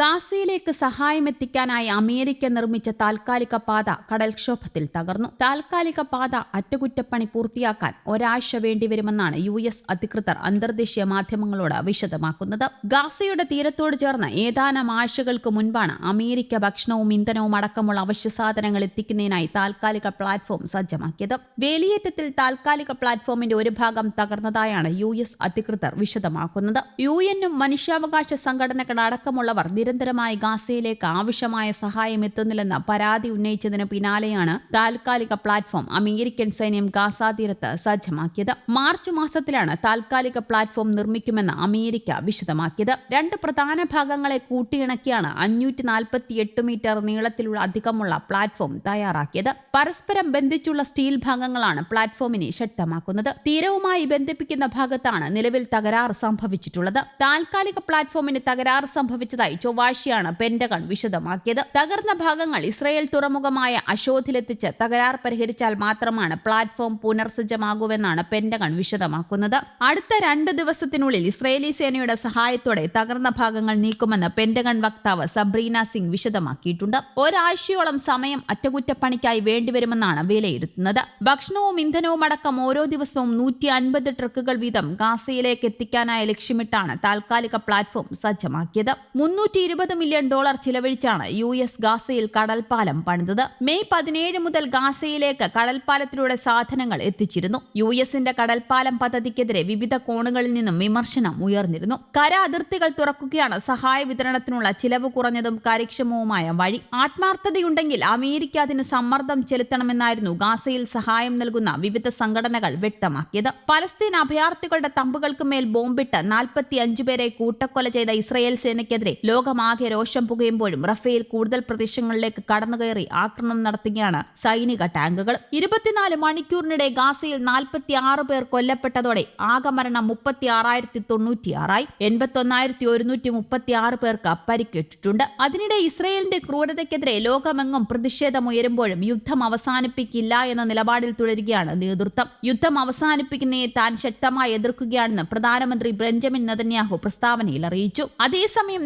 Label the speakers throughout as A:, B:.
A: ഗാസയിലേക്ക് സഹായമെത്തിക്കാനായി America നിർമ്മിച്ച താൽക്കാലിക പാത കടൽക്ഷോഭത്തിൽ തകർന്നു. താൽക്കാലിക പാത അറ്റകുറ്റപ്പണി പൂർത്തിയാക്കാൻ ഒരാഴ്ച വേണ്ടിവരുമെന്നാണ് യു എസ് അധികൃതർ അന്തർദേശീയ മാധ്യമങ്ങളോട് വിശദമാക്കുന്നത്. ഗാസയുടെ തീരത്തോട് ചേർന്ന് ഏതാനും ആഴ്ചകൾക്ക് മുൻപാണ് അമേരിക്ക ഭക്ഷണവും ഇന്ധനവും അടക്കമുള്ള അവശ്യ സാധനങ്ങൾ എത്തിക്കുന്നതിനായി താൽക്കാലിക പ്ലാറ്റ്ഫോം സജ്ജമാക്കിയത്. വേലിയേറ്റത്തിൽ താൽക്കാലിക പ്ലാറ്റ്ഫോമിന്റെ ഒരു ഭാഗം തകർന്നതായാണ് യു എസ് അധികൃതർ വിശദമാക്കുന്നത്. യു എന്നും മനുഷ്യാവകാശ സംഘടനകൾ അടക്കമുള്ളവർ നിരന്തരമായി ഗാസയിലേക്ക് ആവശ്യമായ സഹായം എത്തുന്നില്ലെന്ന് പരാതി ഉന്നയിച്ചതിന് പിന്നാലെയാണ് താൽക്കാലിക പ്ലാറ്റ്ഫോം അമേരിക്കൻ സൈന്യം ഗാസ തീരത്ത് സജ്ജമാക്കിയത്. മാർച്ച് മാസത്തിലാണ് താൽക്കാലിക പ്ലാറ്റ്ഫോം നിർമ്മിക്കുമെന്ന് അമേരിക്ക വിശദമാക്കിയത്. രണ്ട് പ്രധാന ഭാഗങ്ങളെ കൂട്ടിയിണക്കിയാണ് അഞ്ഞൂറ്റി നാൽപ്പത്തി എട്ട് മീറ്റർ നീളത്തിലുള്ള അധികമുള്ള പ്ലാറ്റ്ഫോം തയ്യാറാക്കിയത്. പരസ്പരം ബന്ധിച്ചുള്ള സ്റ്റീൽ ഭാഗങ്ങളാണ് പ്ലാറ്റ്ഫോമിനെ ശക്തമാക്കുന്നത്. തീരവുമായി ബന്ധിപ്പിക്കുന്ന ഭാഗത്താണ് നിലവിൽ തകരാറ് സംഭവിച്ചിട്ടുള്ളത്. താൽക്കാലിക പ്ലാറ്റ്ഫോമിന് തകരാറ് സംഭവിച്ചതായി ചൊവ്വാഴ്ചയാണ് പെന്റഗൺ വിശദമാക്കിയത്. തകർന്ന ഭാഗങ്ങൾ ഇസ്രയേൽ തുറമുഖമായ അശോധിലെത്തിച്ച് തകരാർ പരിഹരിച്ചാൽ മാത്രമാണ് പ്ലാറ്റ്ഫോം പുനർസജ്ജമാകുമെന്നാണ് പെന്റഗൺ വിശദമാക്കുന്നത്. അടുത്ത രണ്ട് ദിവസത്തിനുള്ളിൽ ഇസ്രയേലി സേനയുടെ സഹായത്തോടെ തകർന്ന ഭാഗങ്ങൾ നീക്കുമെന്ന് പെന്റഗൺ വക്താവ് സബ്രീന സിംഗ് വിശദമാക്കിയിട്ടുണ്ട്. ഒരാഴ്ചയോളം സമയം അറ്റകുറ്റപ്പണിക്കായി വേണ്ടിവരുമെന്നാണ് വിലയിരുത്തുന്നത്. ഭക്ഷണവും ഇന്ധനവും അടക്കം ഓരോ ദിവസവും നൂറ്റി അൻപത് ട്രക്കുകൾ വീതം ഗാസയിലേക്ക് എത്തിക്കാനായി ലക്ഷ്യമിട്ടാണ് താൽക്കാലിക പ്ലാറ്റ്ഫോം സജ്ജമാക്കിയത്. മുന്നൂറ്റി ഇരുപത് മില്യൺ ഡോളർ ചിലവഴിച്ചാണ് യു എസ് ഗാസയിൽ കടൽപ്പാലം പണിതത്. മെയ് പതിനേഴ് മുതൽ ഗാസയിലേക്ക് കടൽപ്പാലത്തിലൂടെ സാധനങ്ങൾ എത്തിച്ചിരുന്നു. യു എസിന്റെ കടൽപ്പാലം പദ്ധതിക്കെതിരെ വിവിധ കോണുകളിൽ നിന്നും വിമർശനം ഉയർന്നിരുന്നു. കര അതിർത്തികൾ തുറക്കുകയാണ് സഹായ വിതരണത്തിനുള്ള ചിലവ് കുറഞ്ഞതും കാര്യക്ഷമവുമായ വഴി. ആത്മാർത്ഥതയുണ്ടെങ്കിൽ അമേരിക്ക അതിന് സമ്മർദ്ദം ചെലുത്തണമെന്നായിരുന്നു ഗാസയിൽ സഹായം നൽകുന്ന വിവിധ സംഘടനകൾ വ്യക്തമാക്കിയത്. പലസ്തീൻ അഭയാർത്ഥികളുടെ തമ്പുകൾക്ക് മേൽ ബോംബിട്ട് നാൽപ്പത്തി അഞ്ചു പേരെ കൂട്ടക്കൊല ചെയ്ത ഇസ്രയേൽ സേനയ്ക്കെതിരെ ലോകമാകെ രോഷം പുകയുമ്പോഴും റഫേൽ കൂടുതൽ പ്രദേശങ്ങളിലേക്ക് കടന്നുകയറി ആക്രമണം നടത്തുകയാണ്. സൈനിക ടാങ്കുകൾ ഇരുപത്തിനാല് മണിക്കൂറിനിടെ ഗാസയിൽ നാൽപ്പത്തി ആറ് പേർ കൊല്ലപ്പെട്ടതോടെ ആകെ മരണം മുപ്പത്തി ആറായിരത്തി തൊണ്ണൂറ്റിയാറായി എൺപത്തി ഒന്നായിരത്തി ഒരുന്നൂറ്റി മുപ്പത്തി ആറ് പേർക്ക് പരിക്കേറ്റിട്ടുണ്ട്. അതിനിടെ ഇസ്രയേലിന്റെ ക്രൂരതയ്ക്കെതിരെ ലോകമെങ്ങും പ്രതിഷേധമുയരുമ്പോഴും യുദ്ധം അവസാനിപ്പിക്കില്ല എന്ന നിലപാടിൽ തുടരുകയാണ് നേതൃത്വം. യുദ്ധം അവസാനിപ്പിക്കുന്നതിനെ താൻ ശക്തമായി എതിർക്കുകയാണെന്ന് പ്രധാനമന്ത്രി ബെഞ്ചമിൻ നെതന്യാഹു പ്രസ്താവനയിൽ അറിയിച്ചു. അതേസമയം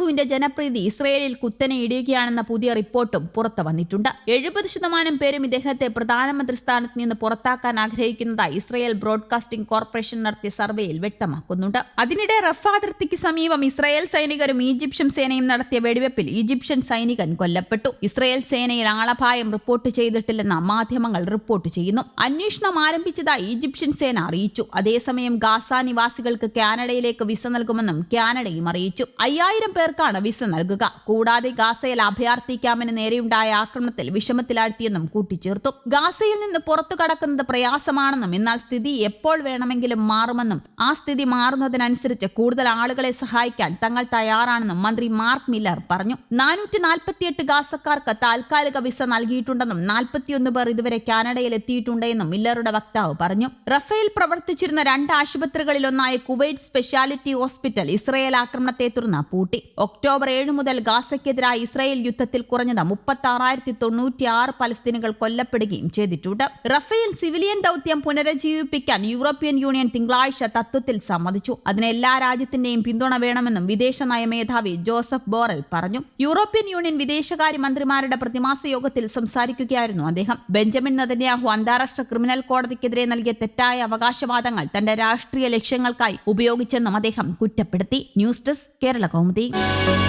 A: നെതന്യാഹുവിന്റെ ജനപ്രീതി ഇസ്രയേലിൽ കുത്തനെ ഇടിയുകയാണെന്ന പുതിയ റിപ്പോർട്ടും പുറത്തു വന്നിട്ടുണ്ട്. എഴുപത് ശതമാനം പേരും ഇദ്ദേഹത്തെ പ്രധാനമന്ത്രി സ്ഥാനത്ത് നിന്ന് പുറത്താക്കാൻ ആഗ്രഹിക്കുന്നതായി ഇസ്രയേൽ ബ്രോഡ്കാസ്റ്റിംഗ് കോർപ്പറേഷൻ നടത്തിയ സർവേയിൽ വ്യക്തമാക്കുന്നുണ്ട്. അതിനിടെ റഫ അതിർത്തിക്ക് സമീപം ഇസ്രയേൽ സൈനികരും ഈജിപ്ഷ്യൻ സേനയും നടത്തിയ വെടിവെപ്പിൽ ഈജിപ്ഷ്യൻ സൈനികൻ കൊല്ലപ്പെട്ടു. ഇസ്രയേൽ സേനയിൽ ആളപായം റിപ്പോർട്ട് ചെയ്തിട്ടില്ലെന്ന് മാധ്യമങ്ങൾ റിപ്പോർട്ട് ചെയ്യുന്നു. അന്വേഷണം ആരംഭിച്ചതായി ഈജിപ്ഷ്യൻ സേന അറിയിച്ചു. അതേസമയം ഗാസ നിവാസികൾക്ക് കാനഡയിലേക്ക് വിസ നൽകുമെന്നും കാനഡയും അറിയിച്ചു. അയ്യായിരം പേർക്കാണ് വിസ നൽകുക. കൂടാതെ ഗാസയിൽ അഭയാർത്ഥി ക്യാമ്പിന് നേരെയുണ്ടായ ആക്രമണത്തിൽ വിഷമത്തിലാഴ്ത്തിയെന്നും കൂട്ടിച്ചേർത്തു. ഗാസയിൽ നിന്ന് പുറത്തു കടക്കുന്നത് പ്രയാസമാണെന്നും എന്നാൽ സ്ഥിതി എപ്പോൾ വേണമെങ്കിലും മാറുമെന്നും ആ സ്ഥിതി മാറുന്നതിനനുസരിച്ച് കൂടുതൽ ആളുകളെ സഹായിക്കാൻ തങ്ങൾ തയ്യാറാണെന്നും മന്ത്രി മാർക്ക് മില്ലർ പറഞ്ഞു. നാനൂറ്റി നാൽപ്പത്തിയെട്ട് ഗാസക്കാർക്ക് താൽക്കാലിക വിസ നൽകിയിട്ടുണ്ടെന്നും നാൽപ്പത്തിയൊന്ന് പേർ ഇതുവരെ കാനഡയിൽ എത്തിയിട്ടുണ്ടെന്നും മില്ലറുടെ വക്താവ് പറഞ്ഞു. റഫേൽ പ്രവർത്തിച്ചിരുന്ന രണ്ട് ആശുപത്രികളിലൊന്നായ കുവൈറ്റ് സ്പെഷ്യാലിറ്റി ഹോസ്പിറ്റൽ ഇസ്രയേൽ ആക്രമണത്തെ തുടർന്ന് പൂട്ടി. ഒക്ടോബർ ഏഴ് മുതൽ ഗാസയ്ക്കെതിരായ ഇസ്രായേൽ യുദ്ധത്തിൽ കുറഞ്ഞത് മുപ്പത്തി ആറായിരത്തി തൊണ്ണൂറ്റി ആറ് പലസ്തീനുകൾ കൊല്ലപ്പെടുകയും ചെയ്തിട്ടുണ്ട്. റഫേൽ സിവിലിയൻ ദൗത്യം പുനരുജ്ജീവിപ്പിക്കാൻ യൂറോപ്യൻ യൂണിയൻ തിങ്കളാഴ്ച തത്വത്തിൽ സമ്മതിച്ചു. അതിന് എല്ലാ രാജ്യത്തിന്റെയും പിന്തുണ വേണമെന്നും വിദേശ നയ മേധാവി ജോസഫ് ബോറൽ പറഞ്ഞു. യൂറോപ്യൻ യൂണിയൻ വിദേശകാര്യ മന്ത്രിമാരുടെ പ്രതിമാസ യോഗത്തിൽ സംസാരിക്കുകയായിരുന്നു അദ്ദേഹം. ബെഞ്ചമിൻ നദന്യാഹു അന്താരാഷ്ട്ര ക്രിമിനൽ കോടതിക്കെതിരെ നൽകിയ തെറ്റായ അവകാശവാദങ്ങൾ തന്റെ രാഷ്ട്രീയ ലക്ഷ്യങ്ങൾക്കായി ഉപയോഗിച്ചെന്നും അദ്ദേഹം കുറ്റപ്പെടുത്തി. News desk Kerala Kaumudi. Música